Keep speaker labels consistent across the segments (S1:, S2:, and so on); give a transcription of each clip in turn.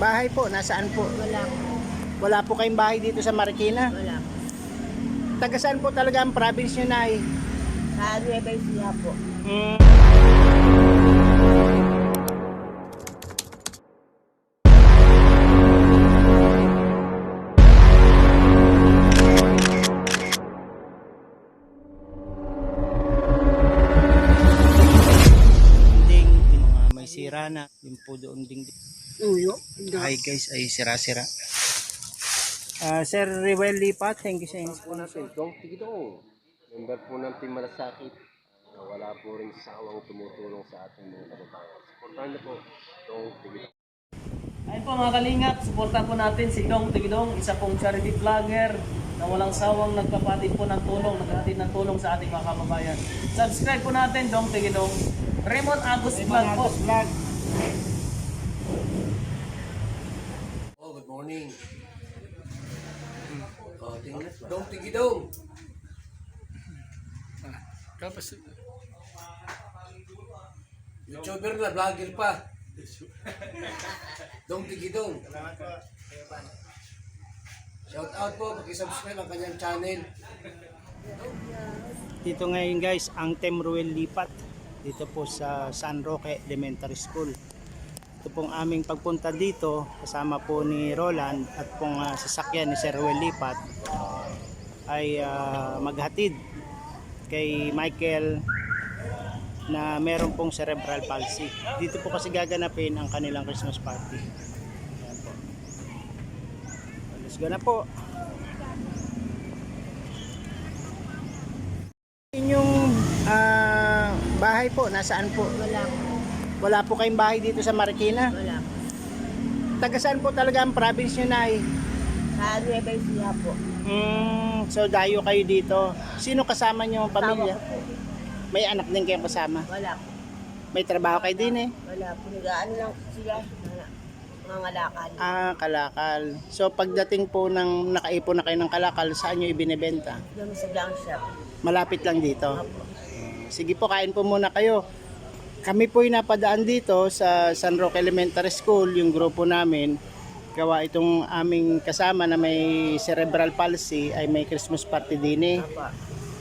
S1: Bahay po, nasaan po?
S2: Wala po.
S1: Wala po kayong bahay dito sa Marikina?
S2: Wala po.
S1: Taga saan po talaga ang province nyo na eh?
S2: Sa Nueva Ecija po.
S1: Ding, yung mga may sira na, yung po doon
S2: Uyo?
S1: Hi guys, ay sira-sira. Ah, Sir Rewel Lipat, thank you sa inyo.
S3: po natin, Dong Tigidong. Member po ng Team Malasakit na wala po rin sawang tumutulong sa ating mga kababayan. Supportahan niyo po, Dong Tigidong.
S4: Ayun po mga kalingap, suportahan po natin si Dong Tigidong, isa pong charity vlogger na walang sawang nagpapatid po ng tulong, naghatid ng tulong sa ating mga kababayan. Subscribe po natin, Dong Tigidong. Raymond Agus Vlog po.
S3: Oh, morning. Oh, tingnan. Dong Tigidong. YouTuber na, vlogger pa. Dong Tigidong. Shout out po, pakisubscribe ang kanyang channel.
S1: Dito ngayon guys, ang Team Ruel Lipat. Dito po sa San Roque Elementary School. Ito pong aming pagpunta dito, kasama po ni Roland at pong ah, sasakyan ni Sir Ruel Lipat ay ah, maghatid kay Michael na meron pong cerebral palsy. Dito po kasi gaganapin ang kanilang Christmas party. Ayan po. Let's go na po. Inyong ah, bahay po, nasaan po?
S2: Wala po.
S1: Wala po kayong bahay dito sa Marikina?
S2: Wala po.
S1: Taga saan po talaga ang province nyo na eh?
S2: Sa Nueva Ecija po.
S1: Mm, so dayo kayo dito. Sino kasama nyo pamilya?
S2: Po.
S1: May anak din kayong kasama?
S2: Wala po.
S1: May trabaho kayo din eh?
S2: Wala po. Nag-ano lang sila. Mga ngalakal.
S1: Ah, kalakal. So pagdating po ng nakaipon na kayo ng kalakal, saan nyo ibinebenta?
S2: Doon sa shop.
S1: Malapit lang dito.
S2: Opo.
S1: Sige po, kain po muna kayo. Kami po napadaan dito sa San Roque Elementary School, yung grupo namin. Gawa itong aming kasama na may cerebral palsy ay may Christmas party din eh.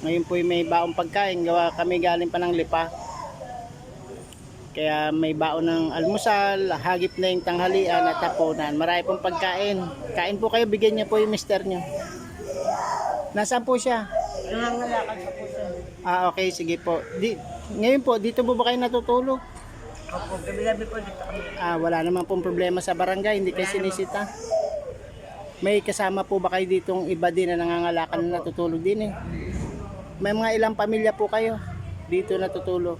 S1: Ngayon po may baong pagkain, gawa kami galing pa ng lipa. Kaya may baon ng almusal, hagip na yung tanghalian at tapunan. Marami pong pagkain. Kain po kayo, bigyan niyo po yung mister niyo. Nasaan po siya?
S2: Nangangalakal pa po.
S1: Ah, okay, sige po. Di, ngayon po, dito po ba kayo natutulog?
S2: Opo. Gabi-gabi po dito kami.
S1: Ah, wala naman pong problema sa barangay, hindi kayo sinisita. May kasama po ba kayo ditong iba din na nangangalakan na natutulog din eh? May mga ilang pamilya po kayo dito natutulog.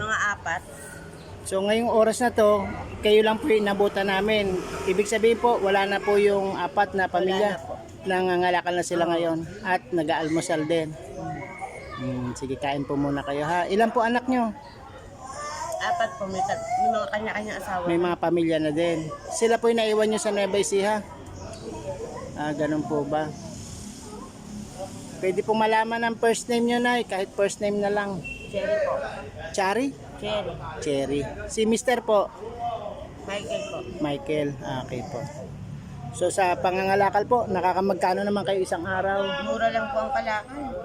S2: Mga apat.
S1: So ngayong oras na to, kayo lang po yung inabutan namin. Ibig sabihin po, wala na po yung apat na pamilya.
S2: Wala na po.
S1: Nangangalakal na sila ngayon at nag-aalmusal din. Sige, kain po muna kayo ha. Ilan po anak nyo?
S2: Apat po. May, tat- may mga kanya-kanya asawa.
S1: May mga pamilya na din. Sila po yung naiwan nyo sa Nueva Ecija? Ah, ganun po ba? Pwede pong malaman ang first name nyo na kahit first name na lang.
S2: Cherry po.
S1: Chari?
S2: Cherry.
S1: Cherry. Si Mister po?
S2: Michael po.
S1: Michael. Ah, okay po. So sa pangangalakal po, nakakamagkano naman kayo isang araw?
S2: Mura lang po ang kalakal.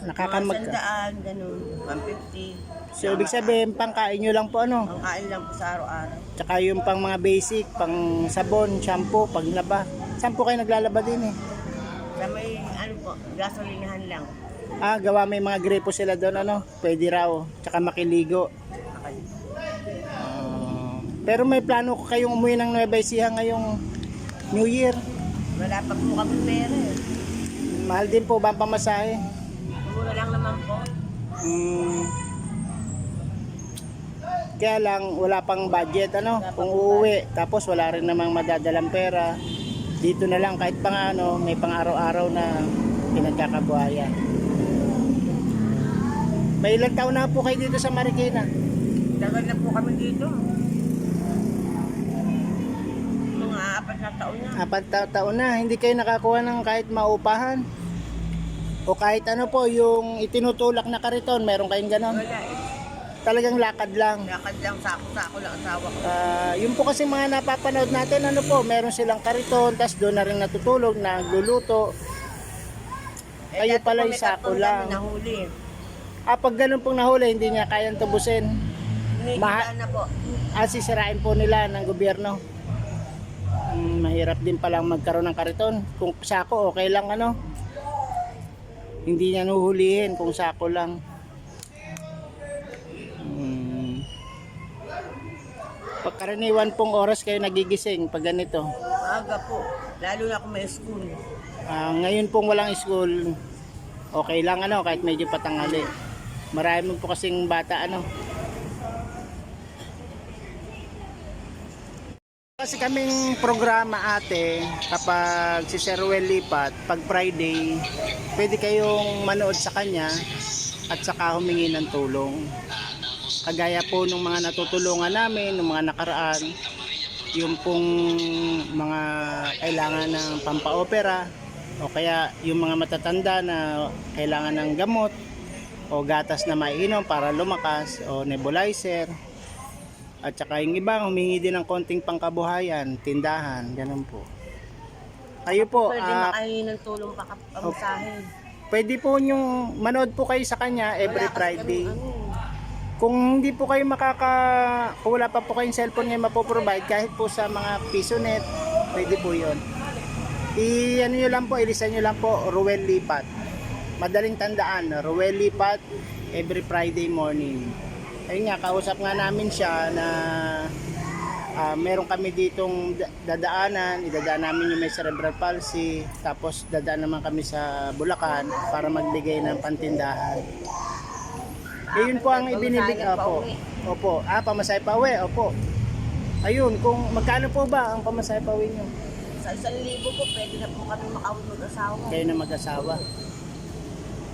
S1: Nakakamag
S2: sandaan, ganun. 150.
S1: So ibig sabihin, pangkain nyo lang po ano?
S2: Ang kain lang po sa araw-araw.
S1: Tsaka yung pang mga basic, pang sabon, shampoo, paglaba. Saan po kayo naglalaba din eh?
S2: Sa may, ano po, gasolinahan lang.
S1: Ah, gawa may mga gripo sila doon ano? Pwede raw. Tsaka makiligo. Ah, pero may plano ko kayong umuwi ng Nueva Ecija ngayong New Year.
S2: Wala pa po kami pera eh.
S1: Mahal din po ba ang pamasahe? Hmm. Kaya lang wala pang budget ano kung uuwi tapos wala rin namang madadalang pera dito na lang kahit pang ano may pang araw-araw na pinagkakabuhayan may ilang taon na po kayo dito sa Marikina
S2: Tagal na po kami dito. Mga apat na taon na.
S1: apat ta- taon na hindi kayo nakakuha ng kahit maupahan o kahit ano po yung itinutulak na kariton meron kayong ganon
S2: Wala eh.
S1: talagang lakad lang.
S2: Lakad lang, sako-sako lang asawa ko.
S1: Ah, yun po kasi mga napapanood natin, ano po, meron silang kariton, tapos doon na rin natutulog, nagluluto. Kayo
S2: dati
S1: pala
S2: po,
S1: yung sako lang.
S2: kami Nahuli.
S1: Ah, pag ganun pong nahuli, hindi niya kayang tubusin.
S2: Hinihigaan na po.
S1: Ah, sisirain po nila ng gobyerno. Hmm, mahirap din palang magkaroon ng kariton. Kung sako, okay lang ano. Hindi niya nuhulihin kung sako lang. Hmm. Pagkaraniwan pong oras kayo nagigising pag ganito.
S2: Maaga po. Lalo na kung may school.
S1: Ah, ngayon pong walang school, okay lang ano, kahit medyo patangali. Marami po kasing bata ano. Kasi kaming programa ate, kapag si Sir Ruel lipat, pag Friday, pwede kayong manood sa kanya at saka humingi ng tulong. Kagaya po ng mga natutulungan namin, ng mga nakaraan, yung pong mga kailangan ng pampaopera o kaya yung mga matatanda na kailangan ng gamot o gatas na maiinom para lumakas o nebulizer at saka yung iba humingi din ng konting pangkabuhayan, tindahan, ganun po. Kayo po,
S2: Pwede
S1: ah,
S2: makahingi ng tulong pa pamasahin.
S1: pwede po yung manood po kayo sa kanya every
S2: Wala kasi
S1: Friday.
S2: ano,
S1: Kung hindi po kayo makaka kung wala pa po kayong cellphone ngayon mapoprovide kahit po sa mga piso net, pwede po 'yon. I ano nyo lang po, ilisan nyo lang po Ruel Lipat. Madaling tandaan, Ruel Lipat every Friday morning. Ayun nga, kausap nga namin siya na ah, meron kami ditong da- dadaanan, idadaan namin yung may cerebral palsy, tapos dadaan naman kami sa Bulacan para magbigay ng pantindahan. Eh, yun po ang ibinibig Opo. Opo. Ah, pamasahe pa uwi. Opo. Ayun, kung magkano po ba ang pamasahe pa uwi nyo?
S2: Sa isang libo po, pwede na po kami makawin mag-asawa.
S1: Kayo na mag-asawa.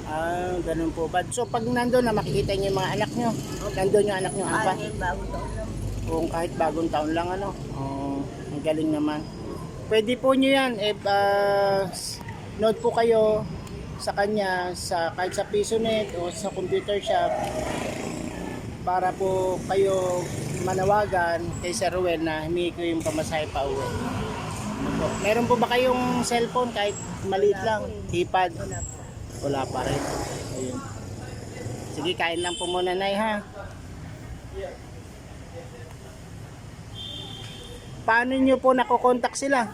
S1: Ah, ganun po ba? So, pag nandun na makikita nyo yung mga anak nyo. Nandun yung anak nyo,
S2: Ay,
S1: apa?
S2: ngayon bago taon lang.
S1: Kung kahit bagong taon lang, ano? Oh, ang galing naman. Pwede po nyo yan. Eh, ah, note po kayo sa kanya sa kahit sa PisoNet o sa computer shop para po kayo manawagan kay Sir Ruel na humingi ko yung pamasahe pa uwi. Ano po? Meron po ba kayong cellphone kahit maliit lang? Keypad?
S2: Wala po.
S1: Wala pa rin. Ayun. Sige, kain lang po muna, Nay, ha? Paano nyo po nakokontak sila?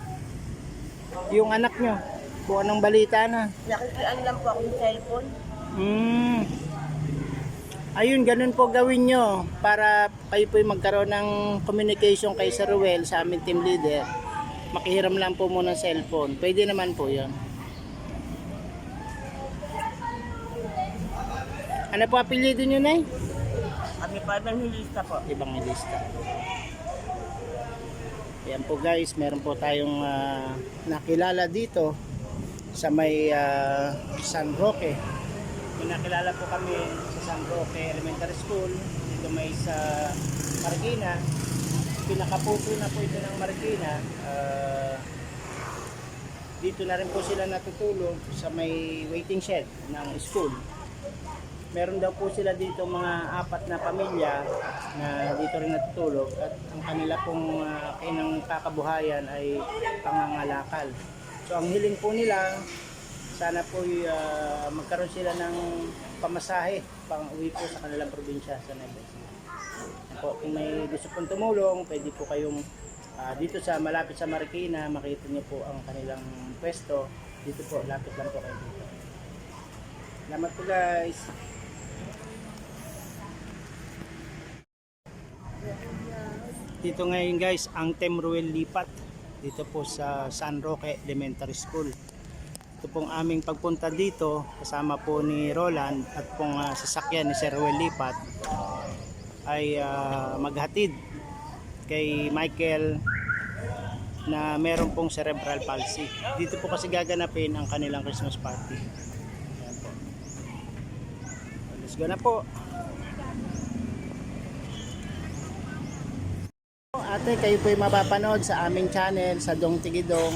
S1: Yung anak nyo? Kung anong balita na?
S2: Nakikian lang po ako ng cellphone.
S1: Hmm. Ayun, ganun po gawin nyo para kayo po yung magkaroon ng communication kay Sir Ruel sa aming team leader. Makihiram lang po muna ng cellphone. Pwede naman po yon. Ano po apelyido nyo, Nay?
S2: Kami pa evangelista po.
S1: Evangelista. Ayan po guys, meron po tayong ah, nakilala dito sa may ah, San Roque. May nakilala po kami sa San Roque Elementary School. Dito may sa Marikina. Pinakapuso na po ito ng Marikina. Ah, dito na rin po sila natutulog sa may waiting shed ng school meron daw po sila dito mga apat na pamilya na dito rin natutulog at ang kanila pong uh, kinang kakabuhayan ay pangangalakal. So ang hiling po nila, sana po uh, magkaroon sila ng pamasahe pang uwi po sa kanilang probinsya sa. Yan Po, kung may gusto pong tumulong, pwede po kayong ah, dito sa malapit sa Marikina, makita niyo po ang kanilang pwesto. Dito po, lapit lang po kayo dito. Salamat po guys. Dito ngayon guys, ang Tem Ruel Lipat dito po sa San Roque Elementary School. Ito pong aming pagpunta dito kasama po ni Roland at pong ah, sasakyan ni Sir Ruel Lipat ay ah, maghatid kay Michael na meron pong cerebral palsy. Dito po kasi gaganapin ang kanilang Christmas party. Ayan po. Let's go na po. Ate, kayo po mapapanood sa aming channel sa Dong Tigidong